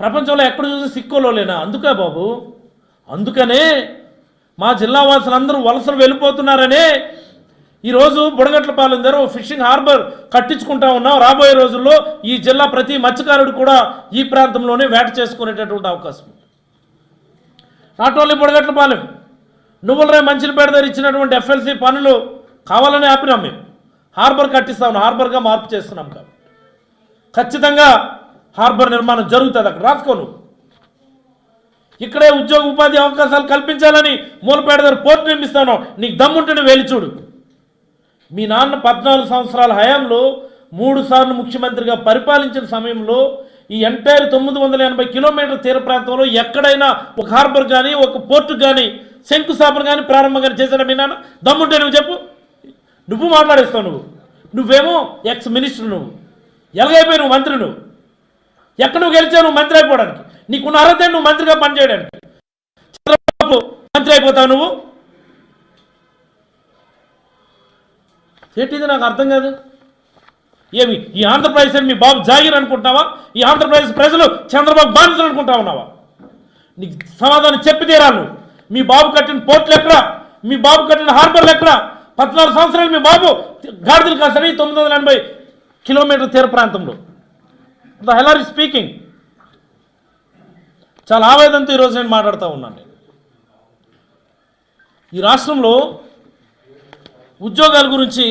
ప్రపంచంలో ఎక్కడ చూసి సిక్కులో లేనా? అందుకే బాబు. అందుకనే మా జిల్లా వాసులందరూ వలసలు వెళ్ళిపోతున్నారనే ఈరోజు బుడగట్లపాలెం దగ్గర ఫిషింగ్ హార్బర్ కట్టించుకుంటా ఉన్నాం. రాబోయే రోజుల్లో ఈ జిల్లా ప్రతి మత్స్యకారుడు కూడా ఈ ప్రాంతంలోనే వేట చేసుకునేటటువంటి అవకాశం ఉంది. Not only Budagatlapalem. నువ్వులరే మంచిలపేట దగ్గర ఇచ్చినటువంటి ఎఫ్ఎల్సి పనులు కావాలని ఆపినాం మేము. హార్బర్ కట్టిస్తాం హార్బర్గా మార్పు చేస్తున్నాం కాబట్టి. ఖచ్చితంగా హార్బర్ నిర్మాణం జరుగుతుంది అక్కడ. రాసుకోను. ఇక్కడే ఉద్యోగ ఉపాధి అవకాశాలు కల్పించాలని మూలపేట దగ్గర పోర్టు నిర్మిస్తాను. నీకు దమ్ముంటేనే వేలి చూడు. మీ నాన్న పద్నాలుగు సంవత్సరాల హయాంలో మూడు సార్లు ముఖ్యమంత్రిగా పరిపాలించిన సమయంలో ఈ ఎంటైర్ తొమ్మిది వందల ఎనభై కిలోమీటర్ తీర ప్రాంతంలో ఎక్కడైనా ఒక హార్బర్ కానీ ఒక పోర్టు కానీ శంకుస్థాపన కానీ ప్రారంభం కానీ చేశాడు మీ నాన్న? దమ్ముంటే నువ్వు చెప్పు. నువ్వు మాట్లాడేస్తావు నువ్వు. నువ్వేమో ఎక్స్ మినిస్టర్ నువ్వు. ఎలాగైపోయి నువ్వు మంత్రి నువ్వు? ఎక్కడ నువ్వు గెలిచావు నువ్వు మంత్రి అయిపోవడానికి? నీకున్న అర్హత నువ్వు మంత్రిగా పనిచేయడానికి. చంద్రబాబు మంత్రి అయిపోతావు నువ్వు? ఏంటిది నాకు అర్థం కాదు? ఏమి ఈ ఆంధ్రప్రదేశ్ మీ బాబు జాగిర్ అనుకుంటున్నావా? ఈ ఆంధ్రప్రదేశ్ ప్రజలు చంద్రబాబు బాధితులు అనుకుంటా ఉన్నావా? నీకు సమాధానం చెప్పి తీరాను నువ్వు. మీ బాబు కట్టిన పోర్టులు ఎక్కడ? మీ బాబు కట్టిన హార్బర్లు ఎక్కడ? పద్నాలుగు సంవత్సరాలు మీ బాబు గాడిదలు కాసరి తొమ్మిది వందల ఎనభై కిలోమీటర్ తీర ప్రాంతంలో. ద హెలార్ స్పీకింగ్ చాలా ఆవేదంతో ఈరోజు నేను మాట్లాడుతూ ఉన్నాను నేను. ఈ రాష్ట్రంలో ఉద్యోగాల గురించి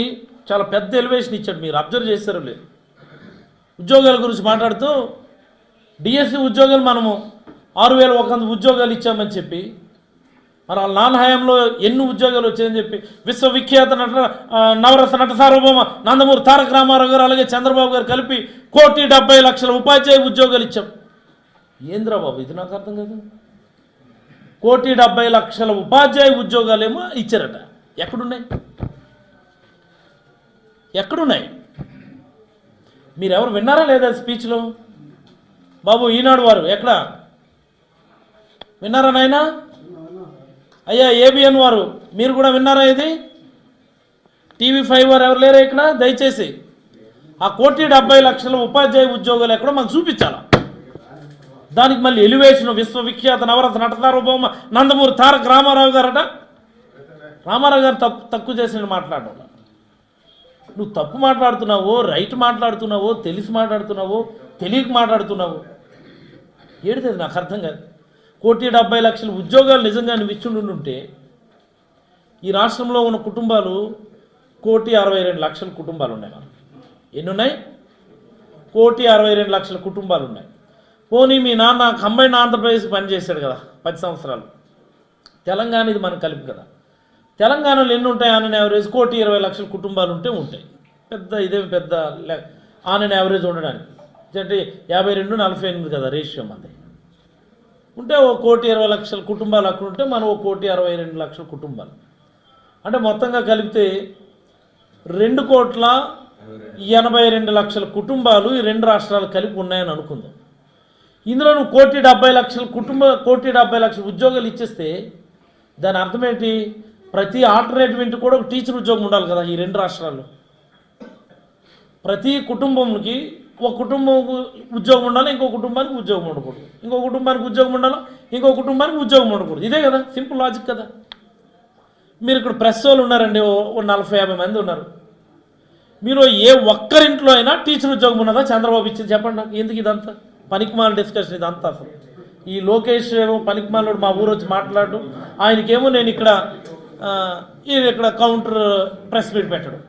చాలా పెద్ద ఎలివేషన్ ఇచ్చాడు మీరు. అబ్జర్వ్ చేశారో లేదు. ఉద్యోగాల గురించి మాట్లాడుతూ డిఎస్సి ఉద్యోగాలు మనము ఆరు వేల ఒక వంద ఉద్యోగాలు ఇచ్చామని చెప్పి మరి వాళ్ళ నాన్న హయాంలో ఎన్ని ఉద్యోగాలు వచ్చాయని చెప్పి విశ్వవిఖ్యాత నట నవరస నట సార్వభౌమ నందమూరి తారక రామారావు గారు అలాగే చంద్రబాబు గారు కలిపి కోటి డెబ్బై లక్షల ఉపాధ్యాయ ఉద్యోగాలు ఇచ్చాం. ఏంద్రా బాబు ఇది నాకు అర్థం కాదు. కోటి డెబ్బై లక్షల ఉపాధ్యాయ ఉద్యోగాలేమో ఇచ్చారట. ఎక్కడున్నాయి? ఎక్కడున్నాయి? మీరు ఎవరు విన్నారా లేదా స్పీచ్లో? బాబు ఈనాడు వారు ఎక్కడ? విన్నారా నాయనా? అయ్యా ఏబిఎన్ వారు మీరు కూడా విన్నారా ఇది? టీవీ ఫైవ్ వారు ఎవరు లేరా ఇక్కడ? దయచేసి. ఆ కోటి డెబ్బై లక్షల ఉపాధ్యాయ ఉద్యోగాలు ఎక్కడో మాకు చూపించాలా? దానికి మళ్ళీ ఎలివేషన్ విశ్వవిఖ్యాత నవరస నట నందమూరి తారక రామారావు గారట? రామారావు గారు తప్పు తక్కువ చేసిన మాట్లాడడం. నువ్వు తప్పు మాట్లాడుతున్నావో రైట్ మాట్లాడుతున్నావో తెలిసి మాట్లాడుతున్నావో తెలియక మాట్లాడుతున్నావో? ఏడితే నాకు అర్థం కాదు. కోటి డెబ్బై లక్షల ఉద్యోగాలు నిజంగా నువ్వు ఈ రాష్ట్రంలో ఉన్న కుటుంబాలు కోటి అరవై రెండు లక్షల కుటుంబాలు ఉన్నాయి మనం ఎన్ని ఉన్నాయి కోటి అరవై రెండు లక్షల కుటుంబాలు ఉన్నాయి పోనీ మీ నాన్న కంబైన్ ఆంధ్రప్రదేశ్ పనిచేశాడు కదా పది సంవత్సరాలు. తెలంగాణ ఇది మనకు కలిపి కదా. తెలంగాణలో ఎన్ని ఉంటాయి ఆన్ యావరేజ్? కోటి ఇరవై లక్షల కుటుంబాలు ఉంటే ఉంటాయి. పెద్ద ఇదేమి పెద్ద ఆన్ యావరేజ్ ఉండడానికి. అంటే యాభై రెండు నలభై ఎనిమిది కదా రేషియో మంది. ఉంటే ఓ కోటి ఇరవై లక్షల కుటుంబాలు అక్కడ ఉంటే మనం ఓ కోటి అరవై రెండు లక్షల కుటుంబాలు. అంటే మొత్తంగా కలిపితే రెండు కోట్ల ఎనభై రెండు లక్షల కుటుంబాలు ఈ రెండు రాష్ట్రాలు కలిపి ఉన్నాయని అనుకుందాం. ఇందులో నువ్వు కోటి డెబ్బై లక్షల కుటుంబ కోటి డెబ్బై లక్షల ఉద్యోగాలు ఇచ్చేస్తే దాని అర్థం ఏంటి? ప్రతి ఆల్టర్నేటివ్ ఇంటికి కూడా ఒక టీచర్ ఉద్యోగం ఉండాలి కదా ఈ రెండు రాష్ట్రాల్లో. ప్రతి కుటుంబంకి ఒక కుటుంబం ఉద్యోగం ఉండాలి ఇంకో కుటుంబానికి ఉద్యోగం ఉండకూడదు. ఇంకో కుటుంబానికి ఉద్యోగం ఉండాలి ఇంకో కుటుంబానికి ఉద్యోగం ఉండకూడదు. ఇదే కదా సింపుల్ లాజిక్ కదా. మీరు ఇక్కడ ప్రెస్ వాళ్ళు ఉన్నారండి ఓ ఓ నలభై యాభై మంది ఉన్నారు. మీరు ఏ ఒక్కరింట్లో అయినా టీచర్ ఉద్యోగం ఉన్నదా? చంద్రబాబు ఇచ్చింది చెప్పండి నాకు. ఎందుకు ఇదంతా? పనికిమాల డిస్కషన్ ఇదంతా అసలు. ఈ లోకేష్ ఏమో పనికిమాలోడు మా ఊరు వచ్చి మాట్లాడు ఆయనకేమో నేను ఇక్కడ ఇక్కడ కౌంటర్ ప్రెస్ మీట్ పెట్టడం.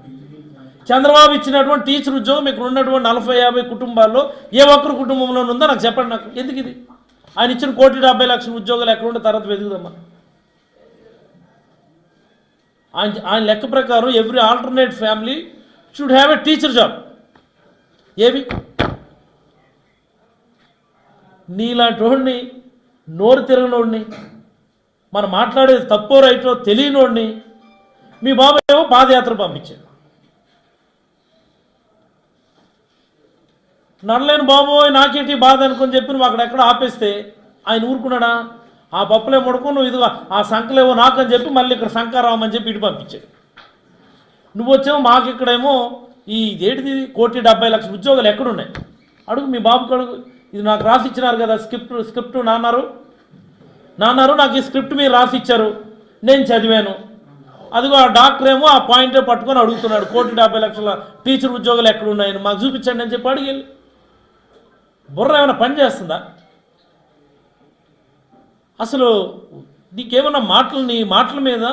చంద్రబాబు ఇచ్చినటువంటి టీచర్ ఉద్యోగం మీకు ఉన్నటువంటి నలభై యాభై కుటుంబాల్లో ఏ ఒక్కరు కుటుంబంలో ఉందో నాకు చెప్పండి నాకు. ఎందుకు ఇది? ఆయన ఇచ్చిన కోటి డెబ్బై లక్షల ఉద్యోగాలు ఎక్కడుంటే తర్వాత వెతుకుదామా? ఆయన ఆయన లెక్క ప్రకారం every alternate family should have a teacher job. ఏవి? నీలాంటి వాడిని నోరు తిరగనోడిని మనం మాట్లాడేది తప్పో రైటో తెలియనోడిని మీ బాబు ఏమో పాదయాత్ర పంపించాడు. నడలేని బాబోయ్ నాకేంటి బాధ అనుకుని చెప్పి నువ్వు అక్కడెక్కడ ఆపేస్తే ఆయన ఊరుకున్నాడా? ఆ పప్పులే ముడుకు నువ్వు ఇదిగో ఆ సంకలేవో నాకని చెప్పి మళ్ళీ ఇక్కడ శంకారావం చెప్పి ఇటు పంపించాడు. నువ్వు వచ్చావు మాకు ఇక్కడేమో ఈ ఏటిది కోటి డెబ్బై లక్షల ఉద్యోగాలు ఎక్కడున్నాయి? అడుగు మీ బాబుకి అడుగు. ఇది నాకు రాసి ఇచ్చినారు కదా స్క్రిప్ట్ స్క్రిప్ట్ నాన్నారు? నాన్నారు నాకు ఈ స్క్రిప్ట్ మీరు రాసి ఇచ్చారు. నేను చదివాను. అదిగో ఆ డాక్టర్ ఏమో ఆ పాయింటే పట్టుకొని అడుగుతున్నాడు కోటి డెబ్బై లక్షల టీచర్ ఉద్యోగాలు ఎక్కడున్నాయని. మాకు చూపించండి అని చెప్పి అడిగి బుర్ర ఏమైనా పనిచేస్తుందా అసలు నీకేమైనా మాటలు నీ మాటల మీద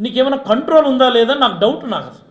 నీకేమైనా కంట్రోల్ ఉందా లేదా నాకు డౌట్ నాకు అసలు.